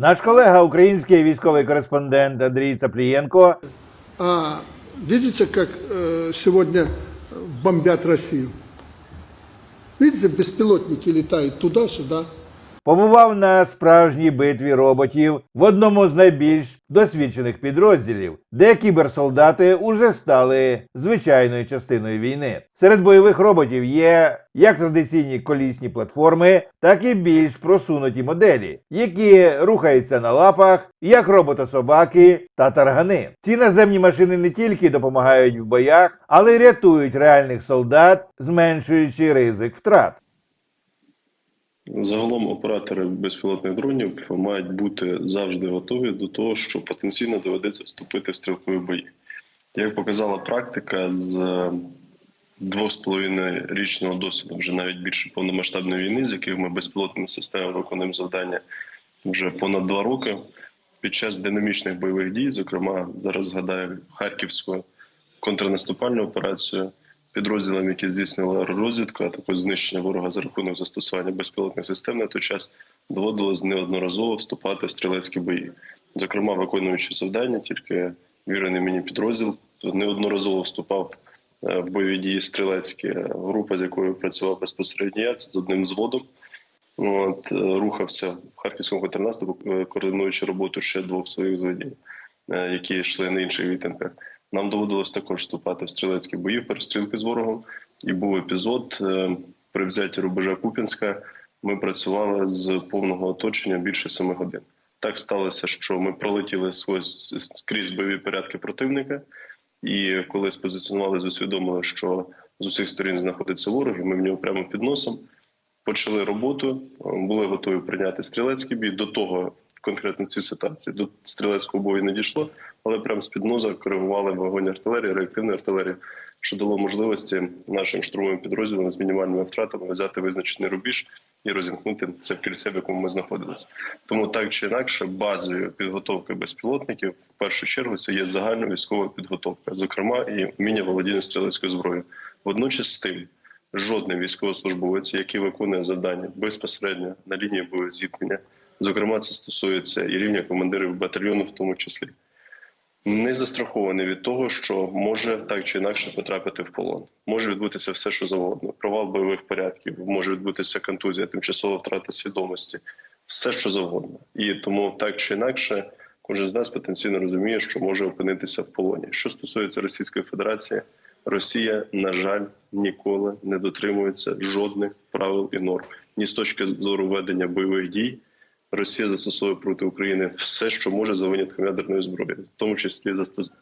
Наш колега, український військовий кореспондент Андрій Цаплієнко, А видите, как э, сегодня бомбят Россию? Видите, беспилотники летают туда-сюда. Побував на справжній битві роботів в одному з найбільш досвідчених підрозділів, де кіберсолдати уже стали звичайною частиною війни. Серед бойових роботів є як традиційні колісні платформи, так і більш просунуті моделі, які рухаються на лапах, як робота-собаки та таргани. Ці наземні машини не тільки допомагають в боях, але й рятують реальних солдат, зменшуючи ризик втрат. Загалом оператори безпілотних дронів мають бути завжди готові до того, що потенційно доведеться вступити в стрілкові бої. Як показала практика з двох з половиною річного досвіду, вже навіть більше повномасштабної війни, з яких ми безпілотними системами виконуємо завдання вже понад два роки. Під час динамічних бойових дій, зокрема, зараз згадаю Харківську контрнаступальну операцію, підрозділам, які здійснювали розвідку, а також знищення ворога за рахунок застосування безпілотних систем на той час доводилось неодноразово вступати в стрілецькі бої. Зокрема, виконуючи завдання, тільки вірений мені підрозділ неодноразово вступав е, в бойові дії стрілецькі. Група, з якою працював безпосередньо я, це з одним зводом. От, е, рухався в харківському контрнаступу, е, координуючи роботу ще двох своїх зводів, е, які йшли на інших вітинках. Нам доводилось також вступати в стрілецькі бої, перестрілки з ворогом. І був епізод е, при взятті рубежа Куп'янська. Ми працювали з повного оточення більше семи годин. Так сталося, що ми пролетіли скрізь бойові порядки противника, і коли спозиціонували, усвідомили, що з усіх сторін знаходиться ворог, і ми в нього прямо під носом. Почали роботу, були готові прийняти стрілецький бій. До того конкретно в цій ситуації до стрілецького бою не дійшло, але прямо з під ноза коригували вогонь артилерії, реактивної артилерії, що дало можливості нашим штурмовим підрозділам з мінімальними втратами взяти визначений рубіж і розімкнути це в кільце, в якому ми знаходилися. Тому так чи інакше, базою підготовки безпілотників в першу чергу це є загальна військова підготовка, зокрема і вміння володіння стрілецькою зброєю. Водночас з тим. Жодний військовослужбовець, який виконує завдання безпосередньо на лінії бойового зіткнення, зокрема, це стосується і рівня командирів батальйону, в тому числі, не застрахований від того, що може так чи інакше потрапити в полон. Може відбутися все, що завгодно. Провал бойових порядків, може відбутися контузія, тимчасова втрата свідомості, все що завгодно. І тому так чи інакше, кожен з нас потенційно розуміє, що може опинитися в полоні. Що стосується Російської Федерації, Росія, на жаль, ніколи не дотримується жодних правил і норм ні з точки зору ведення бойових дій. Росія застосовує проти України все, що може за винятком ядерної зброї, в тому числі застос...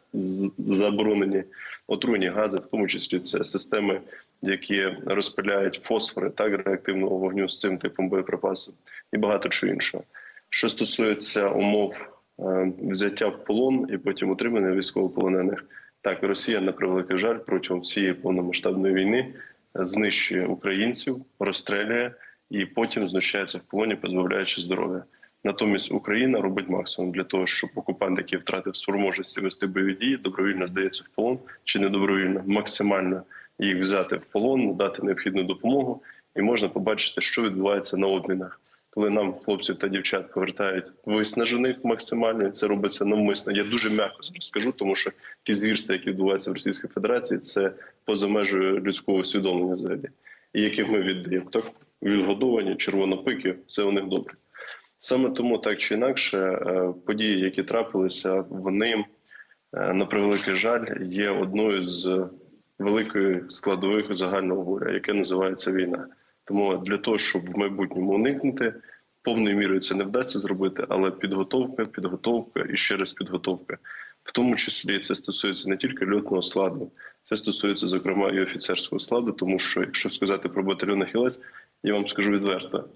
заборонені отруйні гази, в тому числі це системи, які розпиляють фосфори так реактивного вогню з цим типом боєприпасів, і багато чого іншого. Що стосується умов е, взяття в полон і потім утримання військовополонених, так Росія на превеликий жаль протягом всієї повномасштабної війни е, знищує українців, розстрелює і потім знущається в полоні, позбавляючи здоров'я. Натомість Україна робить максимум для того, щоб окупант, який втратив спроможності вести бойові дії, добровільно здається в полон чи не добровільно, максимально їх взяти в полон, надати необхідну допомогу, і можна побачити, що відбувається на обмінах. Коли нам хлопців та дівчат повертають виснажених максимально, і це робиться навмисно. Я дуже м'яко скажу, тому що ті звірства, які відбуваються в Російській Федерації, це поза межею людського усвідомлення взагалі, і яких ми віддаємо. Так відгодовані, червонопики, все у них добре. Саме тому, так чи інакше, е, події, які трапилися, вони е, на превеликий жаль є одною з великої складових загального горя, яке називається війна. Тому для того, щоб в майбутньому уникнути, повною мірою це не вдасться зробити, але підготовка, підготовка і ще раз підготовка. В тому числі це стосується не тільки льотного складу, це стосується зокрема і офіцерського складу, тому що якщо сказати про батальйон «Ахілець», я вам скажу відверто.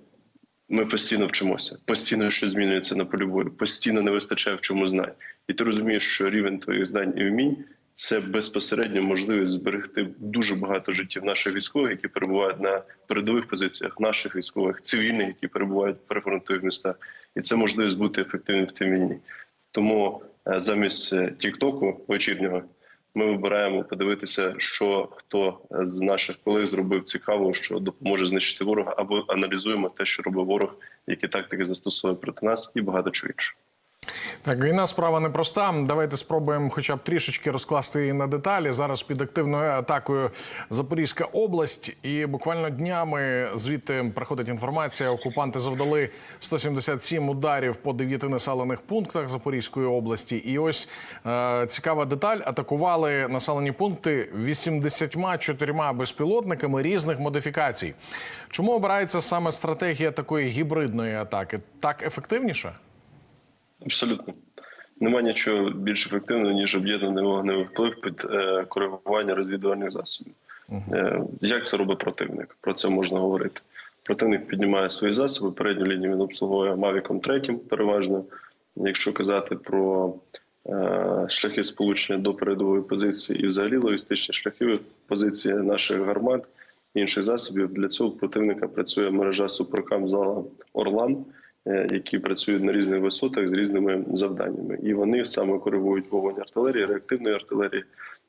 Ми постійно вчимося, постійно щось змінюється на полі бою, постійно не вистачає в чому знань. І ти розумієш, що рівень твоїх знань і вмінь це безпосередньо можливість зберегти дуже багато життів наших військових, які перебувають на передових позиціях, наших військових, цивільних, які перебувають в прифронтових містах, і це можливість бути ефективним в тій війні. Тому е, замість е, Тіктоку вечірнього Ми вибираємо подивитися, що хто з наших колег зробив цікаво, що допоможе знищити ворога, або аналізуємо те, що робив ворог, які тактики застосовує проти нас, і багато чого іншого. Так, війна справа непроста. Давайте спробуємо хоча б трішечки розкласти її на деталі. Зараз під активною атакою Запорізька область, і буквально днями звідти приходить інформація. Окупанти завдали 177 ударів по дев'яти населених пунктах Запорізької області. І ось е, цікава деталь: атакували населені пункти 84 безпілотниками різних модифікацій. Чому обирається саме стратегія такої гібридної атаки? Так ефективніше? Абсолютно. Нема нічого більш ефективного, ніж об'єднаний вогневий вплив під е, коригування розвідувальних засобів. Е, як це робить противник? Про це можна говорити. Противник піднімає свої засоби, передню лінію він обслуговує Мавіком 3 переважно. Якщо казати про е, шляхи сполучення до передової позиції і взагалі логістичні шляхи позиції наших гармат і інших засобів, для цього противника працює мережа супрокам зала Орлан, які працюють на різних висотах з різними завданнями. І вони саме коригують вогонь артилерії, реактивної артилерії,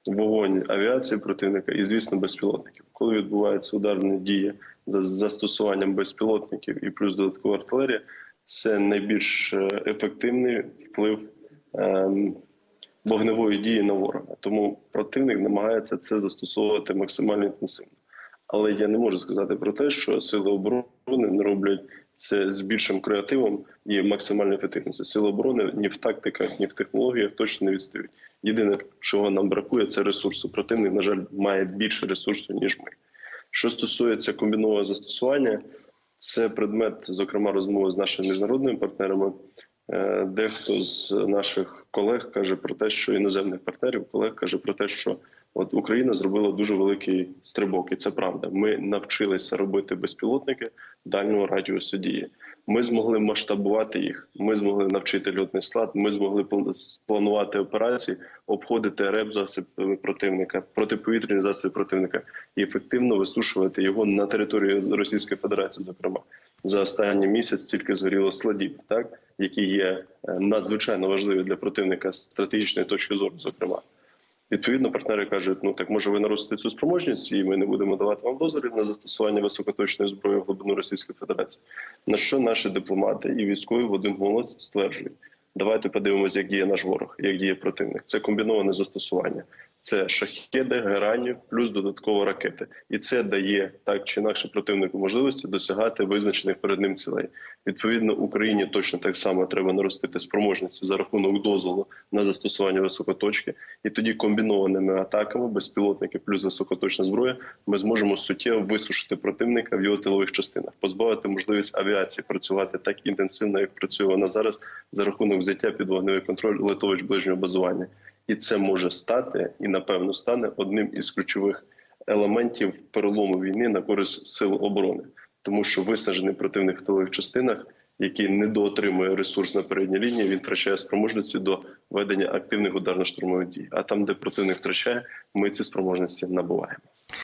вогонь авіації противника і, звісно, безпілотників. Коли відбуваються ударні дії за застосуванням безпілотників і плюс додаткова артилерія, це найбільш е, ефективний вплив ем, вогневої дії на ворога. Тому противник намагається це застосовувати максимально інтенсивно. Але я не можу сказати про те, що сили оборони не роблять це з більшим креативом і максимальною ефективністю. Сили оборони ні в тактиках, ні в технологіях точно не відстають. Єдине, чого нам бракує, це ресурсу. Противник, на жаль, має більше ресурсу ніж ми. Що стосується комбінованого застосування, це предмет, зокрема, розмови з нашими міжнародними партнерами. Е, Дехто з наших колег каже про те, що іноземних партнерів колег каже про те, що от Україна зробила дуже великий стрибок, і це правда. Ми навчилися робити безпілотники дальнього радіусу дії. Ми змогли масштабувати їх. Ми змогли навчити льотний склад. Ми змогли пл- планувати операції, обходити реп засоби противника, протиповітряні засоби противника і ефективно висушувати його на території Російської Федерації. Зокрема, за останній місяць стільки згоріло складів, так які є е, надзвичайно важливі для противника з стратегічної точки зору, зокрема. Відповідно, партнери кажуть: ну так може ви наростите цю спроможність, і ми не будемо давати вам дозволів на застосування високоточної зброї в глибину Російської Федерації. На що наші дипломати і військові в один голос стверджують: давайте подивимося, як діє наш ворог, як діє противник. Це комбіноване застосування. Це шахеди, герані, плюс додатково ракети, і це дає так чи інакше противнику можливості досягати визначених перед ним цілей. Відповідно, Україні точно так само треба наростити спроможності за рахунок дозволу на застосування високоточки, і тоді комбінованими атаками, безпілотники плюс високоточна зброя, ми зможемо суттєво висушити противника в його тилових частинах, позбавити можливість авіації працювати так інтенсивно, як працює вона зараз, за рахунок взяття під вогневий контроль литовищ ближнього базування. І це може стати і напевно стане одним із ключових елементів перелому війни на користь сил оборони, тому що виснажений противник в тилових частинах, який недоотримує ресурс на передній лінії, він втрачає спроможності до ведення активних ударно-штурмових дій. А там, де противник втрачає, ми ці спроможності набуваємо.